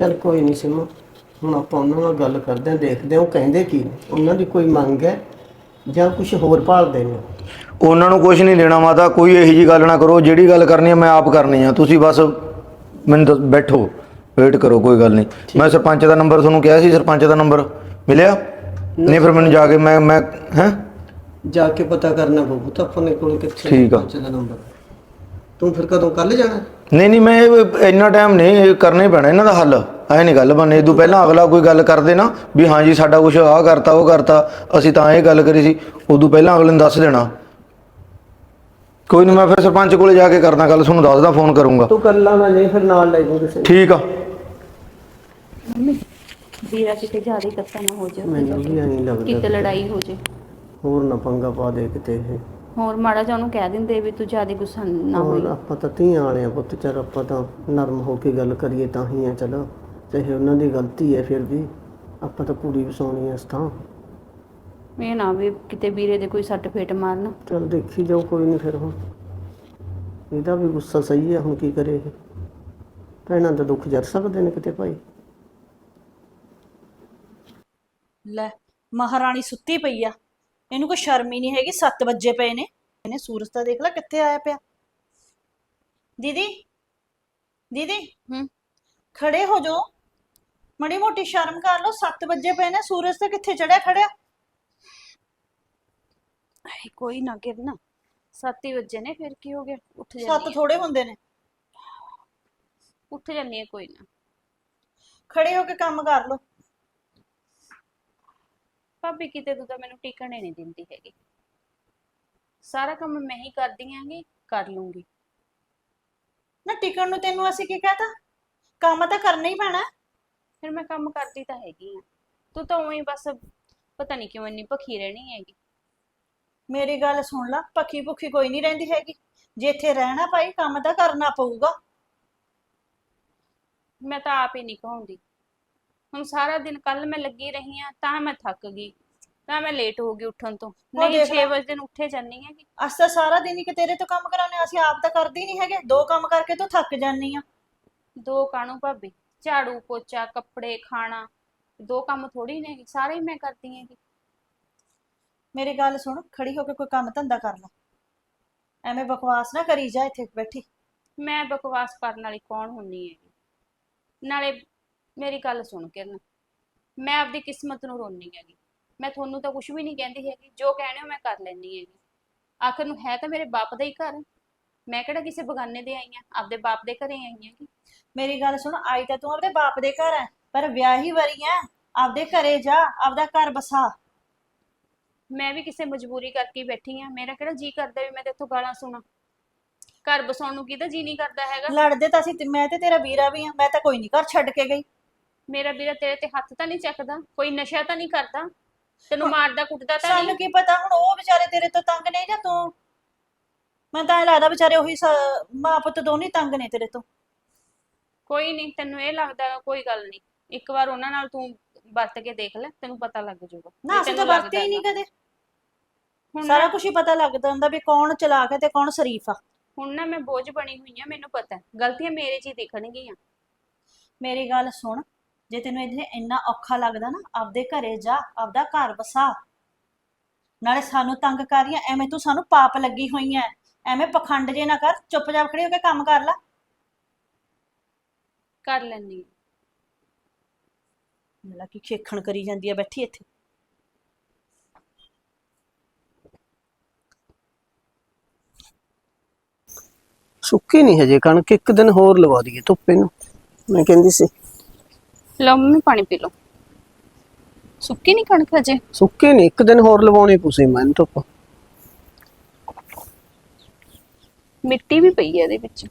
ਚਲ ਕੋਈ ਨਹੀਂ ਸਿਮਾ। ਹੁਣ ਆਪਾਂ ਉਹਨਾਂ ਨਾਲ ਗੱਲ ਕਰਦੇ ਆਂ ਦੇਖਦੇ ਆਂ ਉਹ ਕਹਿੰਦੇ ਕੀ ਨੇ। ਉਹਨਾਂ ਦੀ ਕੋਈ ਮੰਗ ਹੈ ਜਾਂ ਕੁਝ ਹੋਰ ਭਾਲਦੇ ਨੇ? ਉਹਨਾਂ ਨੂੰ ਕੁਝ ਨਹੀਂ ਦੇਣਾ ਮਾਤਾ ਕੋਈ ਇਹੋ ਜੀ ਗੱਲ ਨਾ ਕਰੋ ਜਿਹੜੀ ਗੱਲ ਕਰਨੀ ਹੈ ਮੈਂ ਆਪ ਕਰਨੀ ਆ। ਤੁਸੀਂ ਬਸ ਮੈਨੂੰ ਦੱਸ- ਬੈਠੋ ਵੇਟ ਕਰੋ ਕੋਈ ਗੱਲ ਨਹੀਂ। ਮੈਂ ਸਰਪੰਚ ਦਾ ਨੰਬਰ ਤੁਹਾਨੂੰ ਕਿਹਾ ਸੀ ਸਰਪੰਚ ਦਾ ਨੰਬਰ ਮਿਲਿਆ? ਨਹੀਂ ਫਿਰ ਮੈਨੂੰ ਜਾ ਕੇ ਮੈਂ ਮੈਂ ਹੈ? ਜਾ ਕੇ ਪਤਾ ਕਰਨਾ ਪਊ ਤਾਂ ਆਪਣੇ ਕੋਲ ਕਿੱਥੇ ਠੀਕ ਆ। ਪਹੁੰਚਦਾ ਨੰਬਰ। ਤੂੰ ਫਿਰ ਕਦੋਂ ਕੱਲ ਜਾਣਾ? ਨਹੀਂ ਨਹੀਂ ਮੈਂ ਇਹ- ਇੰਨਾ ਟਾਈਮ ਨਹੀਂ ਇਹ ਕਰਨਾ ਹੀ ਪੈਣਾ ਇਹਨਾਂ ਦਾ ਹੱਲ। ਐ ਨਹੀਂ ਗੱਲ ਬਣਨੀ। ਇਦੋਂ ਪਹਿਲਾਂ ਅਗਲਾ ਕੋਈ ਗੱਲ ਕਰਦੇ ਨਾ ਵੀ ਹਾਂ ਜੀ ਸਾਡਾ ਕੁਝ ਆਹ ਕਰਤਾ ਉਹ ਕਰਤਾ ਅਸੀਂ ਤਾਂ ਇਹ ਗੱਲ ਕਰੀ ਸੀ ਉਦੋਂ ਪਹਿਲਾਂ ਅਗਲੇ ਨੂੰ ਦੱਸ ਦੇਣਾ। ਕੋਈ ਨਹੀਂ ਮੈਂ ਫਿਰ ਸਰਪੰਚ ਕੋਲੇ ਜਾ ਕੇ ਕਰਦਾ ਗੱਲ ਤੁਹਾਨੂੰ ਦੱਸਦਾ ਫੋਨ ਕਰੂੰਗਾ। ਤੂੰ ਕੱਲਾ ਨਾ ਜੇ ਫਿਰ ਨਾਲ ਲੈ ਜਾਊਂ ਕਿਸੇ। ਠੀਕ ਆ। ਵੀਰਾ ਕਿਤੇ ਜ਼ਿਆਦਾ ਇਕੱਠਾ ਨਾ ਹੋ ਜਾਵੇ। ਮੈਨੂੰ ਵੀ ਐਂ ਲੱਗਦਾ। ਕਿਤੇ ਲੜਾਈ ਹੋ ਜੇ ਹੋਰ ਨਾ ਪੰਗਾ ਪਾ ਦੇ ਕਿਤੇ ਇਹ। ਹੋਰ ਮਾੜਾ ਜਿਹਾ ਉਹਨੂੰ ਕਹਿ ਦਿੰਦੇ ਵੀ ਤੂੰ ਜ਼ਿਆਦਾ ਗੁੱਸਾ ਨਾ ਹੋਰ ਹੋਈ ਆਪਾਂ ਤਾਂ ਧੀਆਂ ਵਾਲੇ ਆ ਪੁੱਤ ਚਲ ਆਪਾਂ ਤਾਂ ਨਰਮ ਹੋ ਕੇ ਗੱਲ ਕਰੀਏ ਤਾਂ ਹੀ ਆ ਚਲੋ। ਚਾਹੇ ਉਹਨਾਂ ਦੀ ਗਲਤੀ ਹੈ ਫਿਰ ਵੀ ਆਪਾਂ ਤਾਂ ਪੂਰੀ ਵਸਾਉਣੀ ਐ ਇਸ ਤਾਂ ਇਹ ਨਾ ਵੀ ਕਿਤੇ ਵੀਰੇ ਦੇ ਕੋਈ ਸੱਟ ਫੇਟ ਮਾਰਨ। ਚਲ ਦੇਖੀ ਜਾਓ ਕੋਈ ਨਹੀਂ ਫਿਰ ਹੁਣ। ਇਹਦਾ ਵੀ ਗੁੱਸਾ ਸਹੀ ਹੈ ਹੁਣ ਕੀ ਕਰੇ ਇਹ। ਭੈਣਾਂ ਦਾ ਦੁੱਖ ਜਰ ਸਕਦੇ ਨੇ ਕਿਤੇ ਭਾਈ। ਲੈ ਮਹਾਰਾਣੀ ਸੁੱਤੀ ਪਈ ਆ। ਇਹਨੂੰ ਕੋਈ ਸ਼ਰਮ ਹੀ ਨਹੀਂ ਹੈਗੀ 7 ਵਜੇ ਪਏ ਨੇ। ਇਹਨੇ ਸੂਰਜ ਤਾਂ ਦੇਖ ਲੈ ਕਿੱਥੇ ਆਇਆ ਪਿਆ। ਦੀਦੀ ਦੀਦੀ ਹੂੰ ਖੜੇ ਹੋ ਜੋ ਮੜੀ ਮੋਟੀ ਸ਼ਰਮ ਕਰ ਲਓ 7 ਵਜੇ ਪਏ ਨੇ ਸੂਰਜ ਤਾਂ ਕਿੱਥੇ ਚੜਿਆ ਖੜਿਆ। ਆਏ ਕੋਈ ਨਾ ਕਿਰਨਾ 7 ਵਜੇ ਨੇ ਫਿਰ ਕੀ ਹੋ ਗਿਆ? ਉੱਠ 7 ਜਾਂਦੀ ਥੋੜੇ ਹੁੰਦੇ ਨੇ। ਉੱਠ ਜਾਂਦੀ ਹੈ ਕੋਈ ਨਾ। ਖੜੇ ਹੋ ਕੇ ਕੰਮ ਕਰ ਲਓ। ਭਾਬੀ ਕਿਤੇ ਤੂੰ ਤਾਂ ਮੈਨੂੰ ਟਿਕਣੇ ਨਹੀਂ ਦਿੰਦੀ ਹੈਗੀ। ਸਾਰਾ ਕੰਮ ਮੈਂ ਹੀ ਕਰਦੀ ਆਂਗੀ ਕਰ ਲੂੰਗੀ। ਨਾ ਟਿਕਣ ਨੂੰ ਤੈਨੂੰ ਅਸੀਂ ਕੀ ਕਹਤਾ? ਕੰਮ ਤਾਂ ਕਰਨਾ ਹੀ ਪੈਣਾ। ਫਿਰ ਮੈਂ ਕੰਮ ਕਰਦੀ ਤਾਂ ਹੈਗੀ ਆ। ਤੂੰ ਤਾਂ ਉਹੀ ਬਸ ਪਤਾ ਨਹੀਂ ਕਿਉਂ ਇੰਨੀ ਭਖੀ ਰਹਿਣੀ ਹੈਗੀ। ਮੇਰੀ ਗੱਲ ਸੁਣ ਲੈ ਭੱਖੀ ਭੁੱਖੀ ਕੋਈ ਨਹੀਂ ਰਹਿੰਦੀ ਹੈਗੀ। ਜੇ ਇੱਥੇ ਰਹਿਣਾ ਭਾਈ ਕੰਮ ਤਾਂ ਕਰਨਾ ਪਊਗਾ। ਮੈਂ ਤਾਂ ਆਪ ਹੀ ਨਹੀਂ ਕਹਾਉਂਦੀ। ਹੁਣ ਸਾਰਾ ਦਿਨ ਕੱਲ ਮੈਂ ਲੱਗੀ ਰਹੀ ਆ ਤਾਂ ਮੈਂ ਥੱਕ ਗਈ ਤਾਂ ਮੈਂ ਲੇਟ ਹੋ ਗਈ ਉੱਠਣ ਤੋਂ। ਨਹੀਂ ਦੇਖ 6 ਲੈ। ਵਜੇ ਨੂੰ ਉੱਠੇ ਜਾਂਦੀ ਹੈਗੀ ਅਸੀਂ ਤਾਂ ਸਾਰਾ ਦਿਨ ਹੀ ਕਿ ਤੇਰੇ ਤੋਂ ਕੰਮ ਕਰਾਉਣੇ ਅਸੀਂ ਆਪ ਤਾਂ ਕਰਦੇ ਹੀ ਨਹੀਂ ਹੈਗੇ ਦੋ ਕੰਮ ਕਰਕੇ ਤੂੰ ਥੱਕ ਜਾਨੀ ਆ ਦੋ ਕਾਣੂ ਭਾਬੀ ਝਾੜੂ ਪੋਚਾ ਕੱਪੜੇ ਖਾਣਾ ਦੋ ਕੰਮ ਥੋੜੀ ਨੇ ਸਾਰੇ ਹੀ ਮੈਂ ਕਰਦੀ ਹੈਗੀ ਮੇਰੀ ਗੱਲ ਸੁਣ ਖੜੀ ਹੋ ਕੇ ਕੋਈ ਕੰਮ ਧੰਦਾ ਕਰ ਲੈ। ਐਵੇਂ ਬਕਵਾਸ ਨਾ ਕਰੀ ਜਾ ਇੱਥੇ ਬੈਠੀ। ਮੈਂ ਬਕਵਾਸ ਕਰਨ ਵਾਲੀ ਕੌਣ ਹੁੰਨੀ ਹੈਗੀ? ਨਾਲੇ ਮੇਰੀ ਗੱਲ ਸੁਣ ਕਿਰਨ। ਮੈਂ ਆਪਦੀ ਕਿਸਮਤ ਨੂੰ ਰੋਣੀ ਹੈਗੀ। ਮੈਂ ਤੁਹਾਨੂੰ ਤਾਂ ਕੁਝ ਵੀ ਨਹੀਂ ਕਹਿੰਦੀ ਹੈਗੀ। ਜੋ ਕਹਿਣੇ ਹੋ ਮੈਂ ਕਰ ਲੈਂਦੀ ਹੈਗੀ। ਆਖਰ ਨੂੰ ਹੈ ਤਾਂ ਮੇਰੇ ਬਾਪ ਦਾ ਹੀ ਘਰ। ਮੈਂ ਕਿਹੜਾ ਕਿਸੇ ਬਗਾਨੇ ਦੇ ਆਈ ਆ? ਆਪਦੇ ਬਾਪ ਦੇ ਘਰੇ ਆਈ ਹੈਗੀ। ਮੇਰੀ ਗੱਲ ਸੁਣ ਆਈ ਤਾਂ ਤੂੰ ਆਪਦੇ ਬਾਪ ਦੇ ਘਰ ਐ ਪਰ ਵਿਆਹੀ ਵਰੀ ਐ। ਆਪਦੇ ਘਰੇ ਜਾ ਆਪਦਾ ਘਰ ਬਸਾ ਮੈਂ ਵੀ ਕਿਸੇ ਮਜਬੂਰੀ ਕਰਕੇ ਹੀ ਬੈਠੀ ਆ। ਮੇਰਾ ਕਿਹੜਾ ਜੀ ਕਰਦਾ ਵੀ ਮੈਂ ਤੇਥੋਂ ਗਾਲਾਂ ਸੁਣਾ। ਘਰ ਬਸਾਉਣ ਨੂੰ ਕਿਹਦਾ ਜੀ ਨਹੀਂ ਕਰਦਾ ਹੈਗਾ? ਲੜਦੇ ਤਾਂ ਅਸੀਂ ਤੇ- ਮੈਂ ਤੇ ਤੇਰਾ ਵੀਰਾ ਵੀ ਆ। ਮੈਂ ਤਾਂ ਕੋਈ ਨਹੀਂ ਘਰ ਛੱਡ ਕੇ ਗਈ। ਮੇਰਾ ਵੀਰਾ ਤੇਰੇ ਤੇ ਹੱਥ ਤਾਂ ਨਹੀਂ ਚੱਕਦਾ ਕੋਈ ਨਸ਼ਾ ਤਾਂ ਨਹੀਂ ਕਰਦਾ ਤੈਨੂੰ ਮਾਰਦਾ ਕੁੱਟਦਾ ਤਾਂ ਨਹੀਂ। ਕੀ ਪਤਾ ਹੁਣ ਉਹ ਵਿਚਾਰੇ ਤੇਰੇ ਤੋਂ ਤੰਗ ਨਹੀਂ ਜਾਂ ਤੂੰ? ਮੈਂ ਤਾਂ ਇਹ ਲੱਗਦਾ ਵਿਚਾਰੇ ਉਹੀ ਸ- ਮਾਂ ਪੁੱਤ ਦੋਨੇ ਤੰਗ ਨੇ ਤੇਰੇ ਤੋਂ। ਕੋਈ ਨਹੀਂ ਤੈਨੂੰ ਇਹ ਲੱਗਦਾ ਗਾ, ਕੋਈ ਗੱਲ ਨਹੀਂ। ਇੱਕ ਵਾਰ ਉਹਨਾਂ ਨਾਲ ਤੂੰ ਵਰਤ ਕੇ ਦੇਖ ਲੈ ਤੈਨੂੰ ਪਤਾ ਲੱਗ ਜਾਊਗਾ ਨਾ ਅਸੀਂ ਤਾਂ ਤੈਨੂੰ ਵਰਤੇ ਹੀ ਨਹੀਂ ਕਦੇ। ਹੁਣ ਸਾਰਾ ਨਾ- ਕੁਝ ਹੀ ਪਤਾ ਲੱਗਦਾ ਹੁੰਦਾ ਵੀ ਕੌਣ ਚਲਾਕ ਹੈ ਤੇ ਕੌਣ ਸ਼ਰੀਫ ਆ। ਹੁਣ ਨਾ ਮੈਂ ਬੋਝ ਬਣੀ ਹੋਈ ਆ ਮੈਨੂੰ ਪਤਾ ਹੈ। ਗਲਤੀਆਂ ਮੇਰੇ 'ਚ ਹੀ ਦਿਖਣਗੀਆਂ। ਮੇਰੀ ਗੱਲ ਸੁਣ ਜੇ ਤੈਨੂੰ ਇਹਦੇ ਇੰਨਾ ਔਖਾ ਲੱਗਦਾ ਨਾ ਆਪਦੇ ਘਰੇ ਜਾ ਆਪਦਾ ਘਰ ਵਸਾ। ਨਾਲੇ ਸਾਨੂੰ ਤੰਗ ਕਰ ਰਹੀ ਐ ਐਵੇਂ ਤੂੰ ਸਾਨੂੰ ਪਾਪ ਲੱਗੀ ਹੋਈ ਐ। ਐਵੇਂ ਪਖੰਡ ਜੇ ਨਾ ਕਰ ਚੁੱਪਚਾਪ ਖੜੀ ਹੋ ਕੇ ਕੰਮ ਕਰ ਲੈ। ਕਰ ਲੈਣੀ ਮਤਲਬ ਕਿ ਖੇਖਣ ਕਰੀ ਜਾਂਦੀ ਐ ਬੈਠੀ ਇੱਥੇ। ਸੁੱਕੀ ਨਹੀਂ ਹਜੇ ਕਣਕ ਇੱਕ ਦਿਨ ਹੋਰ ਲਵਾ ਦਈਏ ਧੁੱਪੇ ਨੂੰ। ਮੈਂ ਕਹਿੰਦੀ ਸੀ। ਲਓ ਮੰਮੀ ਪਾਣੀ ਪੀ ਲਓ। ਸੁੱਕੀ ਨਹੀਂ ਕਣਕ ਅਜੇ ਸੁੱਕੀ ਨਹੀਂ ਇੱਕ ਦਿਨ ਹੋਰ ਲਵਾਉਣੀ ਪੁਸੇ ਮੈਨੂੰ ਧੁੱਪ। ਮਿੱਟੀ ਵੀ ਪਈ ਹੈ ਇਹਦੇ ਵਿੱਚ।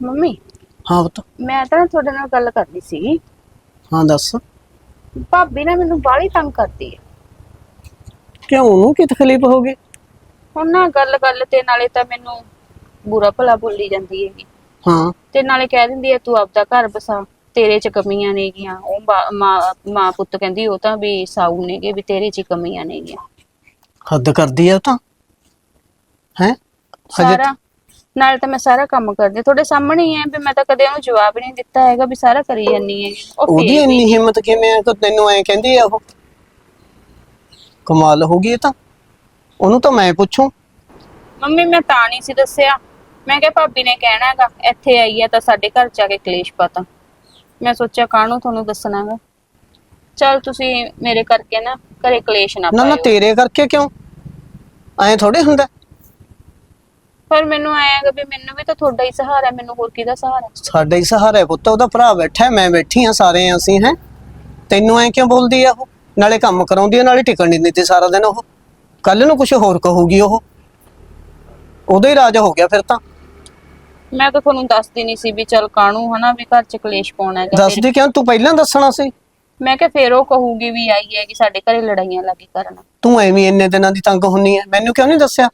ਮੰਮੀ ਹਾਂ ਪੁੱਤ। ਮੈਂ ਤਾਂ ਨਾ ਤੁਹਾਡੇ ਨਾਲ ਗੱਲ ਕਰਨੀ ਸੀ। ਹਾਂ ਦੱਸ। ਭਾਬੀ ਨਾ ਮੈਨੂੰ ਬਾਹਲੀ ਤੰਗ ਕਰਦੀ ਹੈ ਕਿਉਂ ਉਹਨੂੰ ਕੀ ਤਕਲੀਫ ਹੋ ਗਈ? ਹੁਣ ਨਾ ਗੱਲ ਗੱਲ ਤੇ ਨਾਲੇ ਤਾਂ ਮੈਨੂੰ ਬੁਰਾ ਭਲਾ ਬੋਲੀ ਜਾਂਦੀ ਹੈਗੀ। ਹਾਂ। ਤੇ ਨਾਲੇ ਕਹਿ ਦਿੰਦੀ ਹੈ ਤੂੰ ਆਪਦਾ ਘਰ ਬਸਾ ਤੇਰੇ ਚ ਕਮੀਆਂ ਨੇਗੀਆਂ ਉਹ ਬਾ- ਮਾਂ ਮਾਂ ਪੁੱਤ ਕਹਿੰਦੀ ਉਹ ਤਾਂ ਵੀ ਸਾਊ ਨੇਗੇ ਵੀ ਤੇਰੇ ਚ ਹੀ ਕਮੀਆਂ ਨੇਗੀਆਂ ਹੱਦ ਕਰਦੀ ਆ ਉਹ ਤਾਂ। ਹੈ? ਸਾਰਾ ਨਾਲੇ ਤਾਂ ਮੈਂ ਸਾਰਾ ਕੰਮ ਕਰਦੀ ਹਾਂ। ਤੁਹਾਡੇ ਸਾਹਮਣੇ ਹੀ ਹੈ ਵੀ ਮੈਂ ਤਾਂ ਕਦੇ ਉਹਨੂੰ ਜਵਾਬ ਨਹੀਂ ਦਿੱਤਾ ਹੈਗਾ ਵੀ ਸਾਰਾ ਕਰੀ ਜਾਂਦੀ ਹੈ ਉਹ ਉਹਦੀ ਫੇਰ ਇੰਨੀ ਹਿੰਮਤ ਕਿਵੇਂ ਆ ਕਿ ਤੈਨੂੰ ਐ ਕਹਿੰਦੀ ਆ ਉਹ? ਕਮਾਲ ਹੋ ਗਈ ਇਹ ਤਾਂ। ਉਹਨੂੰ ਤਾਂ ਮੈਂ ਪੁੱਛੂੰ। ਮੰਮੀ ਮੈਂ ਤਾਂ ਨਹੀਂ ਸੀ ਦੱਸਿਆ। ਮੈਂ ਕਿਹਾ ਭਾਬੀ ਨੇ ਕਹਿਣਾ ਹੈਗਾ ਇੱਥੇ ਆਈ ਹੈ ਤਾਂ ਸਾਡੇ ਘਰ ਜਾ ਕੇ ਕਲੇਸ਼ ਪਤਾ। ਮੈਂ ਸੋਚਿਆ ਕਾਹਨੂੰ ਤੁਹਾਨੂੰ ਦੱਸਣਾ ਹੈਗਾ। ਚਲ ਤੁਸੀਂ ਮੇਰੇ ਕਰਕੇ ਨਾ ਘਰੇ ਕਲੇਸ਼ ਨਾ ਨਾ ਨਾ ਪਾਇਓ। ਤੇਰੇ ਕਰਕੇ ਕਿਉਂ? ਐ ਥੋੜੇ ਹੁੰਦਾ। ਪਰ ਮੈਨੂੰ ਆਏਗਾ ਵੀ ਮੈਨੂੰ ਵੀ ਤਾਂ ਤੁਹਾਡਾ ਹੀ ਸਹਾਰਾ ਹੈ, ਮੈਨੂੰ ਹੋਰ ਕਿਹਦਾ ਸਹਾਰਾ ਸਾਡੇ ਹੀ ਸਹਾਰਾ ਹੈ ਪੁੱਤ ਉਹਦਾ ਭਰਾ ਬੈਠਾ ਹੈ, ਮੈਂ ਬੈਠੀ ਆ ਸਾਰੇ ਅਸੀਂ ਹੈ। ਤੈਨੂੰ ਐ ਕਿਉਂ ਬੋਲਦੀ ਆ ਉਹ? ਨਾਲੇ ਕੰਮ ਕਰਾਉਂਦੀ ਆ ਨਾਲੇ ਟਿਕਣ ਨਹੀਂ ਦਿੰਦੀ ਸਾਰਾ ਦਿਨ ਉਹ। ਕੱਲ ਨੂੰ ਕੁਝ ਹੋਰ ਕਹੂਗੀ ਉਹ। ਉਹਦਾ ਹੀ ਰਾਜ ਹੋ ਗਿਆ ਫਿਰ ਤਾਂ। ਮੈਂ ਤਾਂ ਤੁਹਾਨੂੰ ਦੱਸਦੀ ਨਹੀਂ ਸੀ ਵੀ ਚਲ ਕਾਣੂ ਹਨਾ ਵੀ ਘਰ ਚ ਕਲੇਸ਼ ਪਾਉਣਾ ਹੈਗਾ ਦੱਸ ਦੇ ਕਿਉਂ? ਤੂੰ ਪਹਿਲਾਂ ਦੱਸਣਾ ਸੀ। ਮੈਂ ਕਿਹਾ ਫੇਰ ਉਹ ਕਹੂਗੀ ਵੀ ਆਈ ਹੈ ਕਿ ਸਾਡੇ ਘਰੇ ਲੜਾਈਆਂ ਲੱਗੀ ਕਰਨ। ਤੂੰ ਐਵੇਂ ਇੰਨੇ ਦਿਨਾਂ ਦੀ ਤੰਗ ਹੁੰਨੀ ਐ। ਮੈਨੂੰ ਕਿਉਂ ਨਹੀਂ ਦੱਸਿਆ?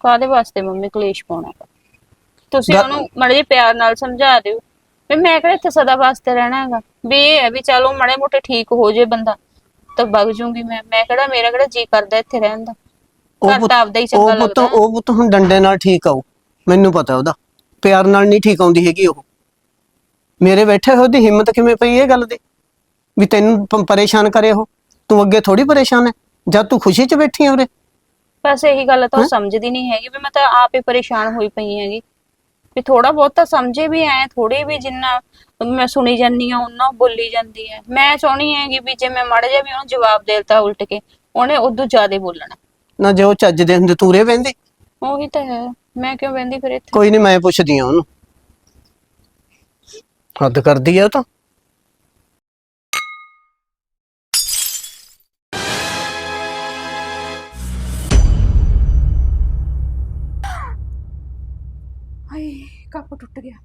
ਕਾਦੇ ਵਾਸਤੇ ਮੰਮੀ ਕਲੇਸ਼ ਪਾਉਣਾ? ਤੁਸੀਂ ਗੱਲ- ਉਹਨੂੰ ਮੜੇ ਪਿਆਰ ਨਾਲ ਸਮਝਾ ਦਿਓ। ਵੀ ਮੈਂ ਕਿਹੜਾ ਇੱਥੇ ਸਦਾ ਵਾਸਤੇ ਰਹਿਣਾ ਹੈਗਾ? ਵੀ ਇਹ ਹੈ ਵੀ ਚਲੋ ਮੜੇ ਮੋਟੇ ਠੀਕ ਹੋ ਜੇ ਬੰਦਾ ਤਾਂ ਵਗ ਜੂੰਗੀ ਮੈਂ। ਮੈਂ ਕਿਹੜਾ ਮੇਰਾ ਕਿਹੜਾ ਜੀ ਕਰਦਾ ਇੱਥੇ ਰਹਿਣ ਦਾ? ਘਰ ਪੁੱਤ- ਤਾਂ ਆਪਦਾ ਹੀ ਉਹ ਪੁੱਤ ਲੱਗਦਾ। ਉਹ ਪੁੱਤ ਹੁਣ ਡੰਡੇ ਨਾਲ ਠੀਕ ਆਉ ਮੈਨੂੰ ਪਤਾ ਉਹਦਾ। ਪਿਆਰ ਨਾਲ ਨਹੀਂ ਠੀਕ ਆਉਂਦੀ ਹੈਗੀ ਉਹ। ਮੇਰੇ ਬੈਠੇ ਹੋਏ ਦੀ ਹਿੰਮਤ ਕਿਵੇਂ ਪਈ ਇਹ ਗੱਲ ਦੀ? ਵੀ ਤੈਨੂੰ ਪ- ਪਰੇਸ਼ਾਨ ਕਰੇ ਉਹ। ਤੂੰ ਅੱਗੇ ਥੋੜੀ ਪਰੇਸ਼ਾਨ ਹੈ ਜਦ ਤੂੰ ਖੁਸ਼ੀ 'ਚ ਬੈਠੀ ਹੈ ਉਰੇ? ਬਸ ਇਹੀ ਗੱਲ ਤਾਂ ਉਹ ਸਮਝਦੀ ਨਹੀਂ ਹੈਗੀ ਵੀ ਮੈਂ ਤਾਂ ਆਪ ਹੀ ਪਰੇਸ਼ਾਨ ਹੋਈ ਪਈ ਹੈਗੀ। ਵੀ ਥੋੜਾ ਬਹੁਤ ਤਾਂ ਸਮਝੇ ਵੀ ਐ ਥੋੜੀ ਵੀ ਜਿੰਨਾ ਮੈਂ ਸੁਣੀ ਜਾਂਦੀ ਆ ਉਹਨਾਂ ਬੋਲੀ ਜਾਂਦੀ ਹੈ ਮੈਂ ਚਾਹਣੀ ਹੈਗੀ ਵੀ ਜੇ ਮੈਂ ਮੜ ਜਾ ਵੀ ਉਹਨੂੰ ਜਵਾਬ ਦੇ ਦਿੱਤਾ ਉਲਟ ਕੇ। ਉਹਨੇ ਉਦੋਂ ਜ਼ਿਆਦਾ ਬੋਲਣਾ। ਨਾ ਜੇ ਉਹ ਚੱਜ ਦੇ ਹੁੰਦੇ ਤੂਰੇ ਬਹਿੰਦੇ? ਉਹੀ ਤਾਂ ਹੈ। ਮੈਂ ਕਿਉਂ ਬੈੰਦੀ ਫਿਰ ਇੱਥੇ? ਕੋਈ ਨਹੀਂ ਮੈਂ ਪੁੱਛਦੀ ਆ ਉਹਨੂੰ। ਹੱਦ ਕਰਦੀ ਆ ਉਹ ਤਾਂ। ਹਾਏ ਕੱਪ ਟੁੱਟ ਗਿਆ।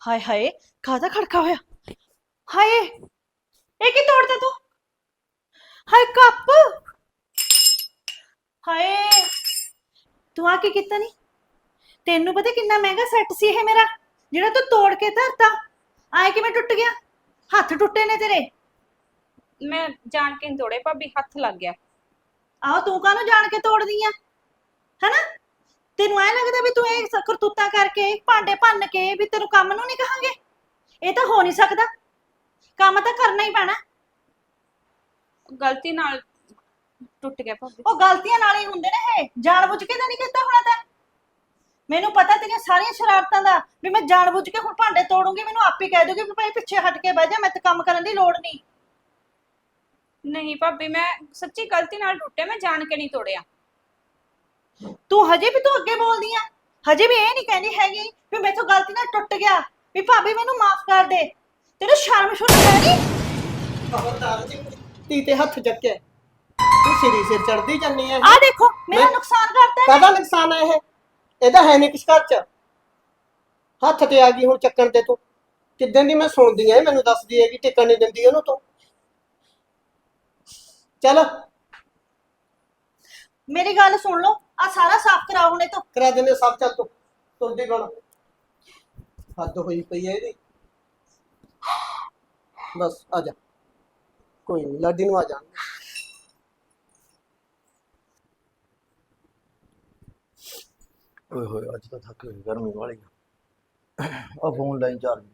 ਹਾਏ ਹਾਏ ਕਾਹਦਾ ਖੜਕਾ ਹੋਇਆ? ਹਾਏ ਇਹ ਕੀ ਤੋੜਦਾ ਤੂੰ? ਹਾਏ ਕੱਪ! ਹਾਏ ਤੂੰ ਆ ਕੀ ਕੀਤਾ ਨਹੀਂ ਤੈਨੂੰ ਪਤਾ ਕਿੰਨਾ ਮਹਿੰਗਾ ਸੈੱਟ ਸੀ ਇਹ ਮੇਰਾ ਜਿਹੜਾ ਤੂੰ ਤੋੜ ਕੇ ਧਰਤਾ? ਆਏ ਕਿਵੇਂ ਟੁੱਟ ਗਿਆ? ਹੱਥ ਟੁੱਟੇ ਨੇ ਤੇਰੇ। ਮੈਂ ਜਾਣ ਕੇ ਨੀ ਤੋੜੇ ਭਾਬੀ ਹੱਥ ਲੱਗ ਗਿਆ। ਆਹ ਤੂੰ ਕਾਹਨੂੰ ਜਾਣ ਕੇ ਤੋੜਦੀ ਆ? ਹੈਨਾ? ਤੈਨੂੰ ਐ ਲੱਗਦਾ ਵੀ ਤੂੰ ਇਹ ਸ- ਕਰਤੂਤਾਂ ਕਰਕੇ ਭਾਂਡੇ ਭੰਨ ਕੇ ਵੀ ਤੈਨੂੰ ਕੰਮ ਨੂੰ ਨਹੀਂ ਕਹਾਂਗੇ? ਇਹ ਤਾਂ ਹੋ ਨਹੀਂ ਸਕਦਾ। ਕੰਮ ਤਾਂ ਕਰਨਾ ਹੀ ਪੈਣਾ। ਗਲਤੀ ਨਾਲ ਟੁੱਟ ਗਿਆ ਭਾਬੀ ਉਹ ਗਲਤੀਆਂ ਨਾਲ ਹੀ ਹੁੰਦੇ ਨੇ ਇਹ। ਜਾਣਬੁੱਝ ਕੇ ਤਾਂ ਨਹੀਂ ਕੀਤਾ ਹੋਣਾ ਤਾਂ। ਮੈਨੂੰ ਪਤਾ ਤੇਰੀਆਂ ਸਾਰੀਆਂ ਸ਼ਰਾਰਤਾਂ ਦਾ ਵੀ ਮੈਂ ਜਾਣਬੁੱਝ ਕੇ ਹੁਣ ਭਾਂਡੇ ਤੋੜੂੰਗੀ ਮੈਨੂੰ ਆਪੇ ਕਹਿ ਦੋਗੇ ਵੀ ਭਾਈ ਪਿੱਛੇ ਹਟ ਕੇ ਬਹਿ ਜਾ ਮੈਂ ਤੇ ਕੰਮ ਕਰਨ ਦੀ ਲੋੜ ਨਹੀਂ। ਨਹੀਂ ਭਾਬੀ ਮੈਂ ਸੱਚੀ ਗਲਤੀ ਨਾਲ ਟੁੱਟਿਆ ਮੈਂ ਜਾਣ ਕੇ ਨਹੀਂ ਤੋੜਿਆ। ਤੂੰ ਹਜੇ ਵੀ ਤੂੰ ਅੱਗੇ ਬੋਲਦੀ ਆ। ਹਜੇ ਵੀ ਇਹ ਨਹੀਂ ਕਹਿੰਦੀ ਹੈਗੀ ਵੀ ਮੈਥੋਂ ਗਲਤੀ ਨਾਲ ਟੁੱਟ ਗਿਆ ਵੀ ਭਾਬੀ ਮੈਨੂੰ ਮਾਫ ਕਰ ਦੇ। ਤੈਨੂੰ ਸ਼ਰਮ ਸ਼ੁਰੂ ਹੈ ਨਹੀਂ ਖਬਰਦਾਰ ਜੀ ਤੀ ਤੇ ਹੱਥ ਚੱਕਿਆ। ਸਿਰੀ ਸਿਰ ਚੜਦੀ ਜਾਂਦੀ ਹੈ ਆ ਦੇਖੋ ਮੇਰਾ ਮੈਂ- ਨੁਕਸਾਨ ਕਰਤਾ ਹੈ ਕਾਹਦਾ ਨੁਕਸਾਨ ਹੈ ਇਹ? ਇਹਦਾ ਹੈ ਨਹੀਂ ਕਿਸ ਘਰ ਚ। ਹੱਥ ਤੇ ਆ ਗਈ ਹੁਣ ਚੱਕਣ ਤੇ ਤੂੰ। ਕਿੱਦਾਂ ਦੀ ਮੈਂ ਸੁਣਦੀ ਐ ਮੈਨੂੰ ਦੱਸਦੀ ਹੈ ਕਿ ਟਿਕਣ ਨਹੀਂ ਦਿੰਦੀ ਉਹਨੂੰ ਤੂੰ। ਚੱਲ। ਮੇਰੀ ਗੱਲ ਸੁਣ ਲਓ ਆ ਸਾਰਾ ਸਾਫ਼ ਕਰਾਓ ਹੁਣੇ ਤੋਂ। ਕਰਾ ਦਿੰਦੇ ਸਭ ਚੱਲ ਤੂੰ। ਤੁਰਦੀ ਬਣ ਹੱਦ ਹੋਈ ਪਈ ਐ ਇਹਦੀ। ਬਸ ਆ ਜਾ। ਕੋਈ ਨਹੀਂ ਲਾਡੀ ਨੂੰ ਆ ਜਾ ਓਏ ਹੋਏ ਅੱਜ ਤਾਂ ਥੱਕ ਗਈ ਗਰਮੀ ਵਾਲੀ ਆ। Phone line charge.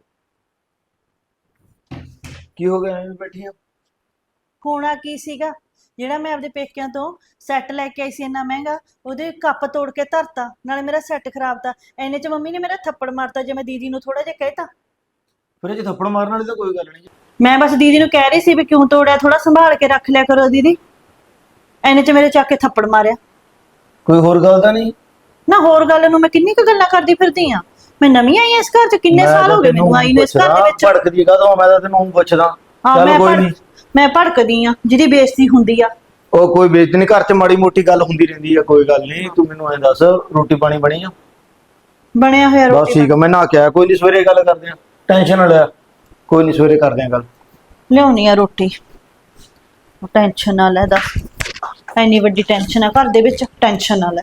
ਕੀ ਹੋ ਗਿਆ ਐਵੇਂ ਬੈਠੀ ਆ ਹੋਣਾ ਕੀ ਸੀਗਾ? ਜਿਹੜਾ ਮੈਂ ਆਪਦੇ ਪੇਕਿਆਂ ਤੋਂ ਸੈੱਟ ਲੈ ਕੇ ਆਈ ਸੀ ਇੰਨਾ ਮਹਿੰਗਾ ਉਹਦੇ ਕੱਪ ਤੋੜ ਕੇ ਧਰਤਾ ਨਾਲੇ ਮੇਰਾ ਸੈੱਟ ਖਰਾਬ ਤਾ। ਐਨੇ ਚ ਮੰਮੀ ਨੇ ਮੇਰਾ ਥੱਪੜ ਮਾਰਤਾ ਜੇ ਮੈਂ ਦੀਦੀ ਨੂੰ ਥੋੜਾ ਜਿਹਾ ਕਹਿਤਾ। ਫਿਰ 'ਚ ਥੱਪੜ ਮਾਰਨ ਵਾਲੀ ਤਾਂ ਕੋਈ ਗੱਲ ਨਹੀਂ ਮੈਂ ਬਸ ਦੀਦੀ ਨੂੰ ਕਹਿ ਰਹੀ ਸੀ ਵੀ ਕਿਉਂ ਤੋੜਿਆ ਥੋੜਾ ਸੰਭਾਲ ਕੇ ਰੱਖ ਲਿਆ ਕਰੋ ਦੀਦੀ। ਐਨੇ ਚ ਮੇਰੇ ਚੱਕ ਕੇ ਥੱਪੜ ਮਾਰਿਆ। ਕੋਈ ਹੋਰ ਗੱਲ ਤਾਂ ਨਹੀਂ ਨਾ ਹੋਰ ਗੱਲ ਨੂੰ ਮੈਂ ਕਿੰਨੀ ਕੁ ਗੱਲਾਂ ਕਰਦੀ ਫਿਰਦੀ ਆ? ਮੈਂ ਨਵੀਂ ਆਈ ਆ ਇਸ ਘਰ ਚ? ਕਿੰਨੇ ਸਾਲ ਹੋ ਗਏ ਮੈਨੂੰ ਆਈ ਨੂੰ ਇਸ ਘਰ ਦੇ ਵਿੱਚ? ਭੜਕਦੀ ਕਾਹਦੋਂ ਮੈਂ ਤਾਂ ਤੈਨੂੰ ਪੁੱਛਦਾ। ਹਾਂ ਚੱਲ ਮੈਂ ਕੋਈ ਭੜ- ਨਹੀਂ ਮੈਂ ਭੜਕਦੀ ਆ ਜਿਹਦੀ ਬੇਇੱਜ਼ਤੀ ਹੁੰਦੀ ਆ। ਉਹ ਕੋਈ ਬੇਇੱਜ਼ਤੀ ਨਹੀਂ ਘਰ 'ਚ ਮਾੜੀ ਮੋਟੀ ਗੱਲ ਹੁੰਦੀ ਰਹਿੰਦੀ ਆ ਕੋਈ ਗੱਲ ਨਹੀਂ ਤੂੰ ਮੈਨੂੰ ਐਂ ਦੱਸ ਰੋਟੀ ਪਾਣੀ ਬਣੀ ਆ? ਬਣਿਆ ਹੋਇਆ ਬਸ ਰੋਟੀ ਠੀਕ ਆ ਮੈਂ ਨਾ ਕਿਹਾ ਕੋਈ ਨਹੀਂ ਸਵੇਰੇ ਗੱਲ ਕਰਦੇ ਆ। ਟੈਨਸ਼ਨ ਨਾ ਲੈ। ਕੋਈ ਨਹੀਂ ਸਵੇਰੇ ਕਰਦੇ ਆ ਗੱਲ। ਲਿਆਉਣੀ ਆ ਰੋਟੀ। ਟੈਨਸ਼ਨ ਨਾ ਲੈ ਦੱਸ। ਐਨੀ ਵੱਡੀ ਟੈਨਸ਼ਨ ਆ ਘਰ ਦੇ ਵਿੱਚ ਟੈਨਸ਼ਨ ਨਾ ਲੈ।